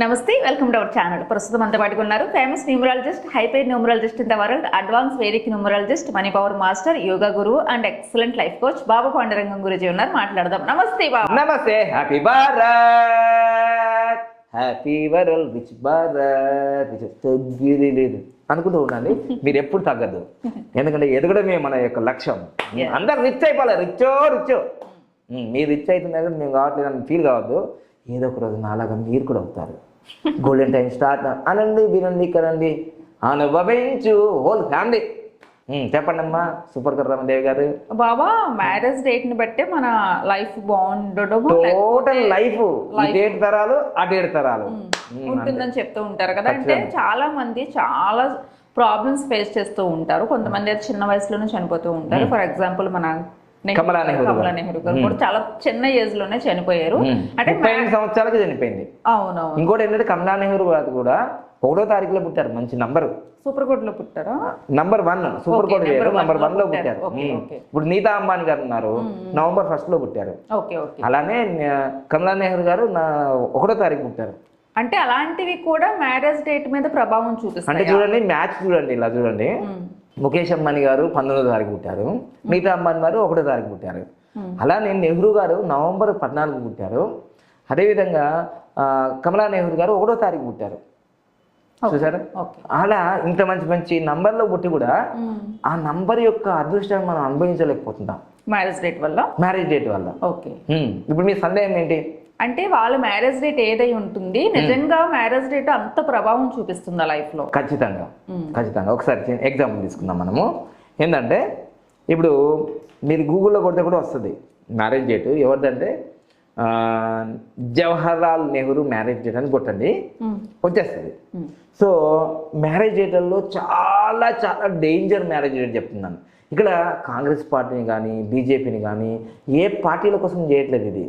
నమస్తే welcome to our channel. ప్రస్తుతం అంతా పాటుకు ఉన్నారు famous numerologist high paid numerologist in the world advance Vedic numerologist money power master yoga గురువు and excellent life coach Baba Pandarangam గురించి ఉన్నారు. మాట్లాడదాం. నమస్తే బాబా. నమస్తే. Happy Bharat happy world rich Bharat rich తగ్గిది లేదు అనుకుంటూ ఉండండి మీరు ఎప్పుడు తగ్గద్దు. ఎందుకంటే ఎదగడమే మన యొక్క లక్ష్యం. అందరు రిచ్ అయిపోవాలి. రిచ్చో రిచ్చో మీరు రిచ్ అవుతున్నారు మేము కావట్లేదు అని ఫీల్ కావద్దు. ఏదో ఒక రోజు నాలాగా మీరు కూడా అవుతారు. గోల్డెన్ టైం స్టార్ట్ అనండి వినండి కనండి అనుభవించు హోల్ ఫ్యామిలీ చెప్పండి అమ్మా సూపర్ కర్రమ్మదేవి గారు. బాబా మ్యారేజ్ డేట్ని బట్టే మన లైఫ్ బాగుండడం టోటల్ లైఫ్ ఇటేడు తరాలు అటేడు తరాలు. ఉంటుందని చెప్తూ ఉంటారు కదా. అంటే చాలా మంది చాలా ప్రాబ్లమ్స్ ఫేస్ చేస్తూ ఉంటారు. కొంతమంది చిన్న వయసులోనే చనిపోతూ ఉంటారు. ఫర్ ఎగ్జాంపుల్ మన కమలా నెహ్రూ గారు. కూడా చాలా చిన్న ఏజ్లోనే చనిపోయారు. అంటే సంవత్సరాలకి చనిపోయింది. అవునవును. ఇంకోటి ఏంటంటే కమలా నెహ్రూ గారు కూడా ఒకటో తారీఖులో పుట్టారు మంచి నంబర్. సూపర్ కోట్లో పుట్టారా నంబర్ వన్ సూపర్ వేరు one నంబర్ వన్లో పుట్టారు. ఇప్పుడు నీతా అంబానీ గారు ఉన్నారు నవంబర్ ఫస్ట్లో పుట్టారు. అలానే కమలా నెహ్రూ గారు ఒకటో తారీఖు పుట్టారు. అంటే అలాంటివి కూడా మ్యారేజ్ డేట్ మీద ప్రభావం అంటే చూపిస్తాయి చూడండి మ్యాచ్ చూడండి ఇలా చూడండి. ముఖేష్ అంబానీ గారు పంతొమ్మిదో తారీఖు పుట్టారు. నీతా అంబానీ గారు ఒకటో తారీఖు పుట్టారు. అలానే నెహ్రూ గారు నవంబర్ పద్నాలుగు పుట్టారు. అదేవిధంగా కమలా నెహ్రూ గారు ఒకటో తారీఖు పుట్టారు. చూసారా? అలా ఇంత మంచి మంచి నంబర్లో పుట్టి కూడా ఆ నంబర్ యొక్క అదృష్టాన్ని మనం అనుభవించలేకపోతున్నాం. మ్యారేజ్ డేట్ వల్ల? మ్యారేజ్ డేట్ వల్ల. Okay hmm. ఇప్పుడు మీ సందేహం ఏంటి? అంటే వాళ్ళ మ్యారేజ్ డేట్ ఏదై ఉంటుంది నిజంగా మ్యారేజ్ డేట్ అంత ప్రభావం చూపిస్తుందా లైఫ్లో? ఖచ్చితంగా. ఖచ్చితంగా. ఒకసారి ఎగ్జాంపుల్ తీసుకుందాం మనము. ఏంటంటే ఇప్పుడు మీరు గూగుల్లో కొడితే కూడా వస్తుంది. మ్యారేజ్ డేట్ ఎవరిదంటే జవహర్లాల్ నెహ్రూ మ్యారేజ్ డేట్ అని కొట్టండి. వచ్చేస్తుంది. సో మ్యారేజ్ డేట్లలో చాలా చాలా డేంజర్ మ్యారేజ్ డేట్ చెప్తున్నాను. ఇక్కడ కాంగ్రెస్ పార్టీని కానీ బీజేపీని కానీ ఏ పార్టీల కోసం చేయట్లేదు ఇది.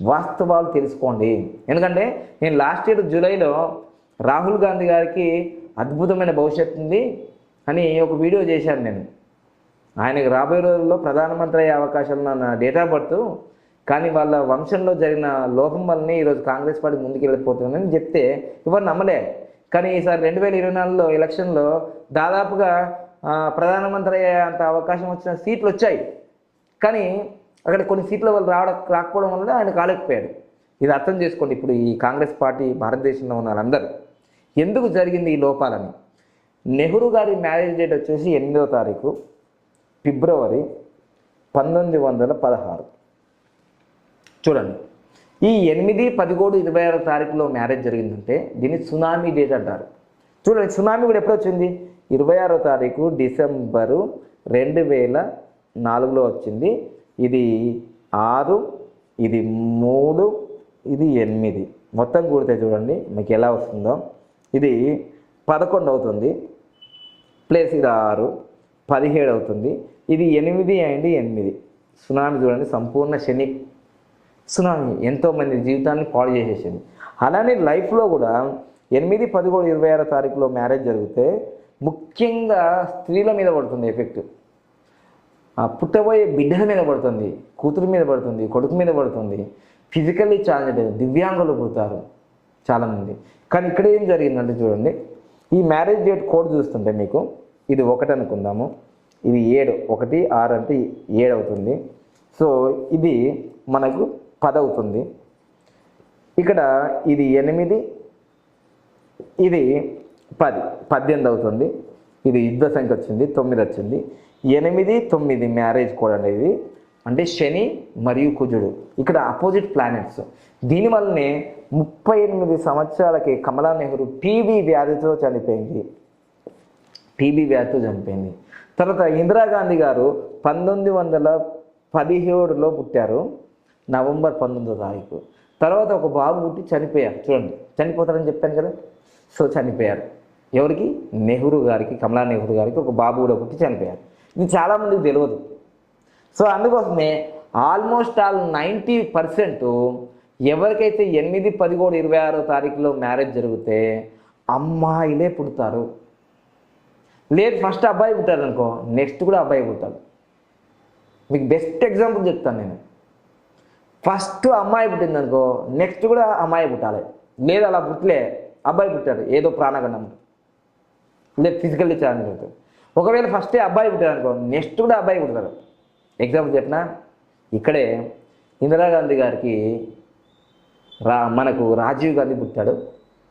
వాస్తవాలు తెలుసుకోండి. ఎందుకంటే నేను లాస్ట్ ఇయర్ జూలైలో రాహుల్ గాంధీ గారికి అద్భుతమైన భవిష్యత్తు ఉంది అని ఒక వీడియో చేశాను నేను. ఆయనకు రాబోయే రోజుల్లో ప్రధానమంత్రి అయ్యే అవకాశం నా డేట్ ఆఫ్ బర్త్ కానీ వాళ్ళ వంశంలో జరిగిన లోపం వల్లనే ఈరోజు కాంగ్రెస్ పార్టీ ముందుకు వెళ్ళిపోతుందని చెప్తే ఎవరు నమ్మలే. కానీ ఈసారి రెండు వేల ఇరవై నాలుగులో ఎలక్షన్లో దాదాపుగా ప్రధానమంత్రి అయ్యే అంత అవకాశం వచ్చిన సీట్లు వచ్చాయి. కానీ అక్కడ కొన్ని సీట్ల వాళ్ళు రావడం రాకపోవడం వల్ల ఆయన కాలేకపోయాడు. ఇది అర్థం చేసుకోండి ఇప్పుడు ఈ కాంగ్రెస్ పార్టీ భారతదేశంలో ఉన్న వాళ్ళందరూ. ఎందుకు జరిగింది ఈ లోపాలని? నెహ్రూ గారి మ్యారేజ్ డేట్ వచ్చేసి ఎనిమిదో తారీఖు ఫిబ్రవరి పంతొమ్మిది వందల పదహారు. చూడండి. ఈ ఎనిమిది పదిహేడు ఇరవై ఆరో తారీఖులో మ్యారేజ్ జరిగిందంటే దీన్ని సునామీ డేట్ అంటారు. చూడండి సునామీ కూడా ఎప్పుడు వచ్చింది? ఇరవై ఆరో తారీఖు డిసెంబరు రెండు వేల నాలుగులో వచ్చింది. ఇది ఆరు ఇది మూడు ఇది ఎనిమిది. మొత్తం కూడితే చూడండి మీకు ఎలా వస్తుందో. ఇది పదకొండు అవుతుంది ప్లస్ ఇది ఆరు పదిహేడు అవుతుంది. ఇది ఎనిమిది అండి ఎనిమిది. సునామీ చూడండి సంపూర్ణ శని. సునామీ ఎంతోమంది జీవితాన్ని పాడు చేసేసింది. అలానే లైఫ్లో కూడా ఎనిమిది పదిహేడు ఇరవై ఆరో తారీఖులో మ్యారేజ్ జరిగితే ముఖ్యంగా స్త్రీల మీద పడుతుంది ఎఫెక్ట్. పుట్టబోయే బిడ్డల మీద పడుతుంది కూతురు మీద పడుతుంది కొడుకు మీద పడుతుంది. ఫిజికల్లీ ఛాలెంజ్ దివ్యాంగులు పుడతారు చాలామంది. కానీ ఇక్కడ ఏం జరిగిందంటే చూడండి ఈ మ్యారేజ్ డేట్ కోడ్ చూస్తుంటే మీకు ఇది ఒకటి అనుకుందాము. ఇది ఏడు ఒకటి ఆరు అంటే ఏడు అవుతుంది. సో ఇది మనకు పది అవుతుంది. ఇక్కడ ఇది ఎనిమిది ఇది పది పద్దెనిమిది అవుతుంది. ఇది యుద్ధ సంఖ్య వచ్చింది తొమ్మిది వచ్చింది. ఎనిమిది తొమ్మిది మ్యారేజ్ కోడ్ అనేది అంటే శని మరియు కుజుడు. ఇక్కడ అపోజిట్ ప్లానెట్స్. దీనివల్లనే ముప్పై ఎనిమిది సంవత్సరాలకి కమలా నెహ్రూ టీబీ వ్యాధితో చనిపోయింది. టీబీ వ్యాధితో చనిపోయింది. తర్వాత ఇందిరాగాంధీ గారు పంతొమ్మిది వందల పదిహేడులో పుట్టారు నవంబర్ పంతొమ్మిదో తారీఖు. తర్వాత ఒక బాబు పుట్టి చనిపోయారు. చూడండి చనిపోతారని చెప్పాను కదా. సో చనిపోయారు. ఎవరికి? నెహ్రూ గారికి కమలా నెహ్రూ గారికి ఒక బాబు కూడా పుట్టి చనిపోయారు. ఇది చాలామందికి తెలియదు సో అందుకోసమే ఆల్మోస్ట్ ఆల్ నైంటీ పర్సెంట్ ఎవరికైతే ఎనిమిది పదిహేడు ఇరవై ఆరో తారీఖులో మ్యారేజ్ జరిగితే అమ్మాయిలే పుడతారు. లేదు ఫస్ట్ అబ్బాయి పుట్టారు అనుకో నెక్స్ట్ కూడా అబ్బాయి పుట్టాడు మీకు బెస్ట్ ఎగ్జాంపుల్ చెప్తాను నేను. ఫస్ట్ అమ్మాయి పుట్టింది అనుకో నెక్స్ట్ కూడా అమ్మాయి పుట్టాలి. లేదు అలా పుట్టలే అబ్బాయి పుట్టాడు ఏదో ప్రాణగణం. లేదు ఫిజికల్లీ ఛాలెంజ్ అవుతుంది ఒకవేళ ఫస్టే అబ్బాయి పుట్టాడు అనుకో నెక్స్ట్ కూడా అబ్బాయి పుడతారు ఎగ్జాంపుల్ చెప్పిన ఇక్కడే ఇందిరాగాంధీ గారికి రా మనకు రాజీవ్ గాంధీ పుట్టాడు.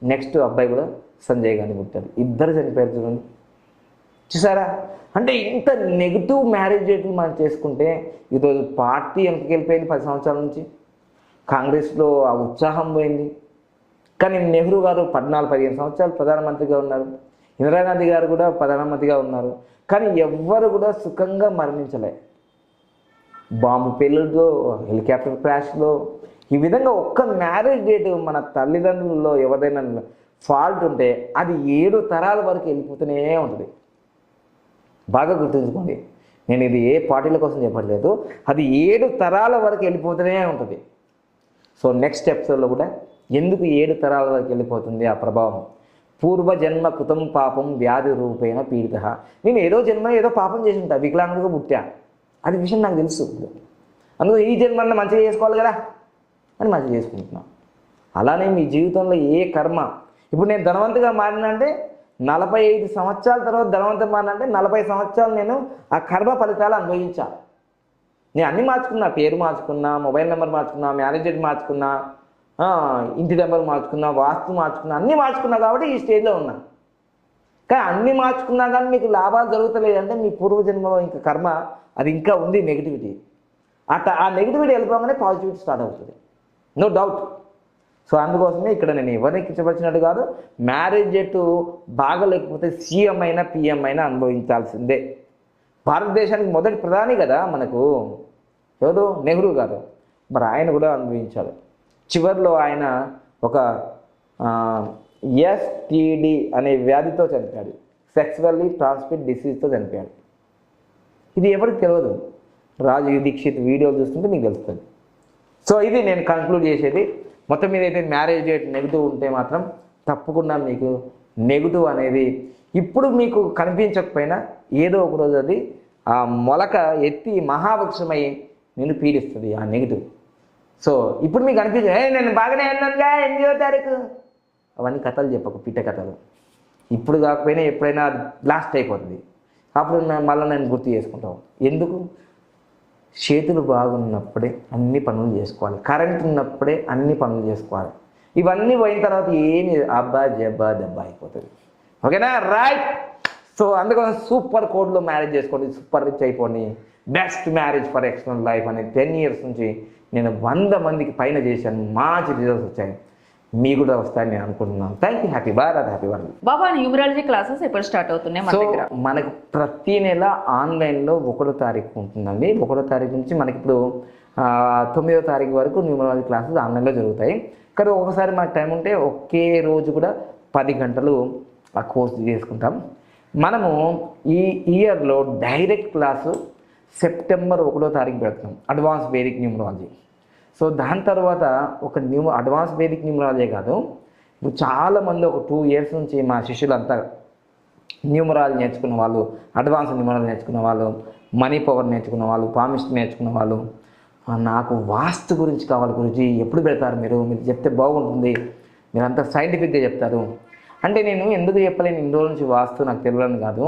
నెక్స్ట్ అబ్బాయి కూడా సంజయ్ గాంధీ పుట్టాడు. ఇద్దరు చనిపోయారు చూడండి. చూసారా? అంటే ఇంత నెగిటివ్ మ్యారేజ్ రేట్లు మనం చేసుకుంటే ఈరోజు పార్టీ వెనక్కి వెళ్ళిపోయింది పది సంవత్సరాల నుంచి. కాంగ్రెస్లో ఆ ఉత్సాహం పోయింది. కానీ నెహ్రూ గారు పద్నాలుగు పదిహేను సంవత్సరాలు ప్రధానమంత్రిగా ఉన్నారు. ఇందిరాగాంధీ గారు కూడా ప్రధానమంత్రిగా ఉన్నారు. కానీ ఎవ్వరు కూడా సుఖంగా మరణించలే. బాంబు పెళ్ళిలో హెలికాప్టర్ క్రాష్లో ఈ విధంగా ఒక్క మ్యారేజ్ డేట్ మన తల్లిదండ్రుల్లో ఎవరైనా ఫాల్ట్ ఉంటే అది ఏడు తరాల వరకు వెళ్ళిపోతూనే ఉంటుంది. బాగా గుర్తుంచుకోండి. నేను ఇది ఏ పార్టీల కోసం చెప్పట్లేదు. అది ఏడు తరాల వరకు వెళ్ళిపోతూనే ఉంటుంది. సో నెక్స్ట్ ఎపిసోడ్లో కూడా ఎందుకు ఏడు తరాల వరకు వెళ్ళిపోతుంది ఆ ప్రభావం? పూర్వ జన్మ కృతం పాపం వ్యాధి రూపేణ పీడిత. నేను ఏదో జన్మ ఏదో పాపం చేసి ఉంటా వికలాంగుడిగా పుట్టా. అది విషయం నాకు తెలుసు. అందుకు ఈ జన్మన్న మంచిగా చేసుకోవాలి కదా? అని మంచిగా చేసుకుంటున్నాను అలానే మీ జీవితంలో ఏ కర్మ ఇప్పుడు నేను ధనవంతుగా మారినంటే నలభై ఐదు సంవత్సరాల తర్వాత ధనవంతం మారినంటే నలభై సంవత్సరాలు నేను ఆ కర్మ ఫలితాలు అనుభవించాను నేను అన్నీ మార్చుకున్నా పేరు మార్చుకున్నా మొబైల్ నెంబర్ మార్చుకున్నా మేనేజర్ మార్చుకున్నా ఇంటి నెంబర్ మార్చుకున్నా వాస్తు మార్చుకున్నా అన్నీ మార్చుకున్నా కాబట్టి ఈ స్టేజ్లో ఉన్నా. కానీ అన్నీ మార్చుకున్నా కానీ మీకు లాభాలు జరుగుతలేదంటే మీ పూర్వజన్మలో ఇంకా కర్మ అది ఇంకా ఉంది నెగిటివిటీ అట్లా ఆ నెగిటివిటీ వెళ్ళిపోగానే పాజిటివిటీ స్టార్ట్ అవుతుంది. నో డౌట్ సో అందుకోసమే ఇక్కడ నేను ఎవరికి కించపరిచినట్టు కాదు మ్యారేజ్ జట్టు బాగా లేకపోతే సీఎం అయినా పిఎం అయినా అనుభవించాల్సిందే. భారతదేశానికి మొదటి ప్రధాని కదా మనకు. ఎవరు? నెహ్రూ గారు. మరి ఆయన కూడా అనుభవించాడు. చివరిలో ఆయన ఒక ఎస్టీడి అనే వ్యాధితో చనిపోయాడు. సెక్సువల్లీ ట్రాన్స్మిట్ డిసీజ్తో చనిపోయాడు. ఇది ఎవరికి తెలియదు రాజు దీక్షిత్ వీడియోలు చూస్తుంటే మీకు తెలుస్తుంది. సో ఇది నేను కన్క్లూడ్ చేసేది. మొత్తం మీద అయితే మ్యారేజ్ డేట్ నెగిటివ్ ఉంటే మాత్రం తప్పకుండా మీకు నెగిటివ్ అనేది ఇప్పుడు మీకు కనిపించకపోయినా ఏదో ఒక రోజు అది ఆ మొలక ఎత్తి మహావృక్షమై నేను పీడిస్తుంది ఆ నెగిటివ్. సో ఇప్పుడు మీకు అనిపించింది "ఏ, నేను బాగానే అన్నానుగా ఎనిమిదో తారీఖు. అవన్నీ కథలు చెప్పకు పిట్ట కథలు. ఇప్పుడు కాకపోయినా ఎప్పుడైనా లాస్ట్ అయిపోతుంది. అప్పుడు మళ్ళీ నేను గుర్తు చేసుకుంటాం ఎందుకు? చేతులు బాగున్నప్పుడే అన్ని పనులు చేసుకోవాలి. కరెంట్ ఉన్నప్పుడే అన్ని పనులు చేసుకోవాలి. ఇవన్నీ పోయిన తర్వాత ఏమి అబ్బా జబ్బా దెబ్బ అయిపోతుంది. ఓకేనా? రైట్ సో అందుకోసం సూపర్ కోడ్లో మ్యారేజ్ చేసుకోండి. సూపర్ రిచ్ అయిపోండి. Best marriage for external life అని టెన్ ఇయర్స్ నుంచి నేను వంద మందికి పైన చేశాను. మంచి రిజల్ట్స్ వచ్చాయి. మీ కూడా వస్తాయని నేను అనుకుంటున్నాను. Thank you happy Bharat happy Bharat Baba numerology classes ఎప్పుడు స్టార్ట్ అవుతున్నాయి సో మనకు ప్రతి నెల ఆన్లైన్లో ఒకటో తారీఖు ఉంటుందండి. ఒకటో తారీఖు నుంచి మనకి ఇప్పుడు తొమ్మిదో తారీఖు వరకు న్యూమరాలజీ క్లాసెస్ ఆన్లైన్లో జరుగుతాయి. కానీ ఒకసారి మనకు టైం ఉంటే ఒకే రోజు కూడా పది గంటలు ఆ కోర్స్ చేసుకుంటాం. మనము ఈ ఇయర్లో డైరెక్ట్ క్లాసు సెప్టెంబర్ ఒకటో తారీఖు పెడుతున్నాం అడ్వాన్స్ వేదిక్ న్యూమరాలజీ. సో దాని తర్వాత ఒక న్యూ అడ్వాన్స్ వేదిక్ న్యూమరాలజీ కాదు. ఇప్పుడు చాలామంది ఒక టూ ఇయర్స్ నుంచి మా శిష్యులంతా న్యూమరాలజీ నేర్చుకున్న వాళ్ళు అడ్వాన్స్ న్యూమరాలజీ నేర్చుకున్న వాళ్ళు మనీ పవర్ నేర్చుకున్న వాళ్ళు పామిస్ట్ నేర్చుకున్న వాళ్ళు నాకు వాస్తు గురించి కావాలి గురించి ఎప్పుడు పెడతారు మీరు? మీరు చెప్తే బాగుంటుంది. మీరంతా సైంటిఫిక్గా చెప్తారు. అంటే నేను ఎందుకు చెప్పలేను? ఇన్ని రోజుల నుంచి వాస్తు నాకు తెలియని కాదు.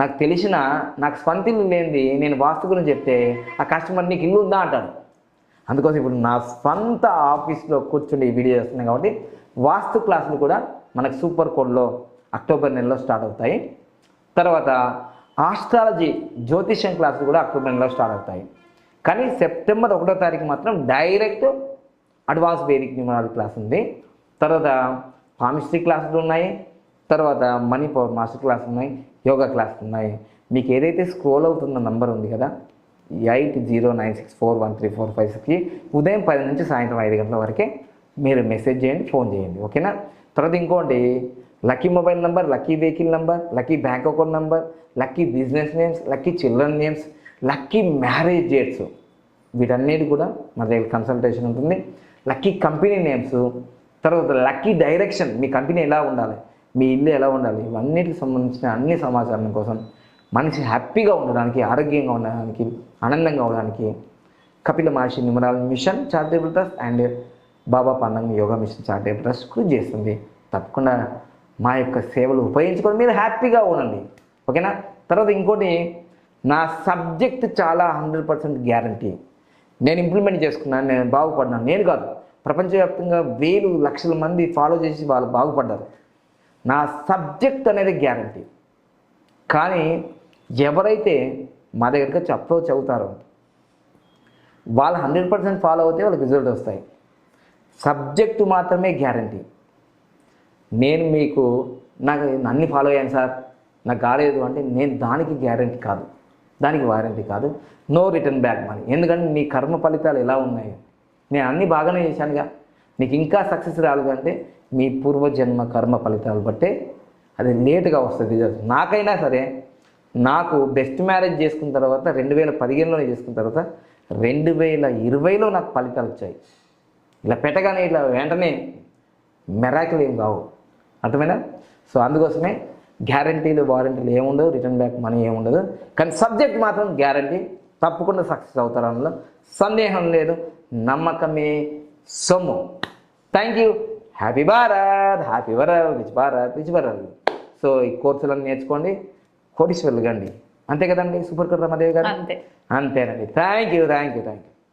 నాకు తెలిసిన నాకు స్వంత ఇల్లు లేనిది నేను వాస్తు గురించి చెప్తే ఆ కస్టమర్ నీకు ఇల్లు ఉందా అంటాడు. అందుకోసం ఇప్పుడు నా స్వంత ఆఫీస్లో కూర్చుని ఈ వీడియో చేస్తున్నాను కాబట్టి వాస్తు క్లాసులు కూడా మనకు సూపర్ కోడ్లో అక్టోబర్ నెలలో స్టార్ట్ అవుతాయి. తర్వాత ఆస్ట్రాలజీ జ్యోతిష్యం క్లాసులు కూడా అక్టోబర్ నెలలో స్టార్ట్ అవుతాయి. కానీ సెప్టెంబర్ ఒకటో తారీఖు మాత్రం direct advance Vedic numerology class ఉంది. తర్వాత పామిస్ట్రీ క్లాసులు ఉన్నాయి. తర్వాత మనీ పవర్ మాస్టర్ క్లాస్ ఉన్నాయి యోగా క్లాసులు ఉన్నాయి. మీకు ఏదైతే స్క్రోల్ అవుతున్న నంబర్ ఉంది కదా eight zero nine six four one three four five సిక్స్కి ఉదయం పది నుంచి సాయంత్రం ఐదు గంటల వరకే మీరు మెసేజ్ చేయండి ఫోన్ చేయండి ఓకేనా? తర్వాత ఇంకోటి lucky mobile number lucky vehicle number lucky bank account number lucky business names lucky children names lucky marriage dates. వీటన్నిటి కూడా మన దగ్గర కన్సల్టేషన్ ఉంటుంది. లక్కీ కంపెనీ నేమ్స్ తర్వాత లక్కీ డైరెక్షన్ మీ కంపెనీ ఎలా ఉండాలి? మీ ఇల్లు ఎలా ఉండాలి? ఇవన్నిటికి సంబంధించిన అన్ని సమాచారం కోసం మనిషి హ్యాపీగా ఉండడానికి ఆరోగ్యంగా ఉండడానికి ఆనందంగా ఉండడానికి Kapila Maharshi numeral mission charitable trust and Baba Pandanga yoga mission charitable trust కృషి చేస్తుంది. తప్పకుండా మా యొక్క సేవలు ఉపయోగించుకొని మీరు హ్యాపీగా ఉండండి. ఓకేనా? తర్వాత ఇంకోటి నా సబ్జెక్ట్ చాలా హండ్రెడ్ పర్సెంట్ గ్యారంటీ. నేను ఇంప్లిమెంట్ చేసుకున్నాను నేను బాగుపడ్డాను. నేను కాదు ప్రపంచవ్యాప్తంగా వేలు లక్షల మంది ఫాలో చేసి వాళ్ళు బాగుపడ్డారు. నా సబ్జెక్ట్ అనేది గ్యారంటీ. కానీ ఎవరైతే మా దగ్గరికి చెప్పో చదువుతారో వాళ్ళు హండ్రెడ్ పర్సెంట్ ఫాలో అవుతే వాళ్ళకి రిజల్ట్ వస్తాయి. సబ్జెక్టు మాత్రమే గ్యారంటీ. నేను మీకు నాకు అన్ని ఫాలో అయ్యాను సార్ నాకు కాలేదు అంటే నేను దానికి గ్యారంటీ కాదు. దానికి వారంటీ కాదు. No return back money. ఎందుకంటే నీ కర్మ ఫలితాలు ఎలా ఉన్నాయి? నేను అన్ని బాగానే చేశానుగా. నీకు ఇంకా సక్సెస్ రాలేదు అంటే మీ పూర్వజన్మ కర్మ ఫలితాలు బట్టే అది లేటుగా వస్తుంది. రిజల్ట్ నాకైనా సరే నాకు బెస్ట్ మ్యారేజ్ చేసుకున్న తర్వాత రెండు వేల పదిహేనులోనే చేసుకున్న తర్వాత రెండు వేల ఇరవైలో నాకు ఫలితాలు వచ్చాయి. ఇలా పెట్టగానే ఇట్లా వెంటనే మెరాకిల్ ఏం కావు. అర్థమైనా సో అందుకోసమే గ్యారంటీలు వారంటీలు ఏముండదు రిటర్న్ బ్యాక్ మనీ ఏముండదు. కానీ సబ్జెక్ట్ మాత్రం గ్యారంటీ తప్పకుండా సక్సెస్ అవుతారు అందులో. సందేహం లేదు నమ్మకమే సొమ్ము. Thank you happy Bharat happy world rich Bharat rich world so ఈ కోర్సులను నేర్చుకోండి కోటీశ్వర్లు కండి. అంతే కదండి సూపర్ కర్ రమాదేవి గారు? అంతే. అంతేనండి. Thank you thank you thank you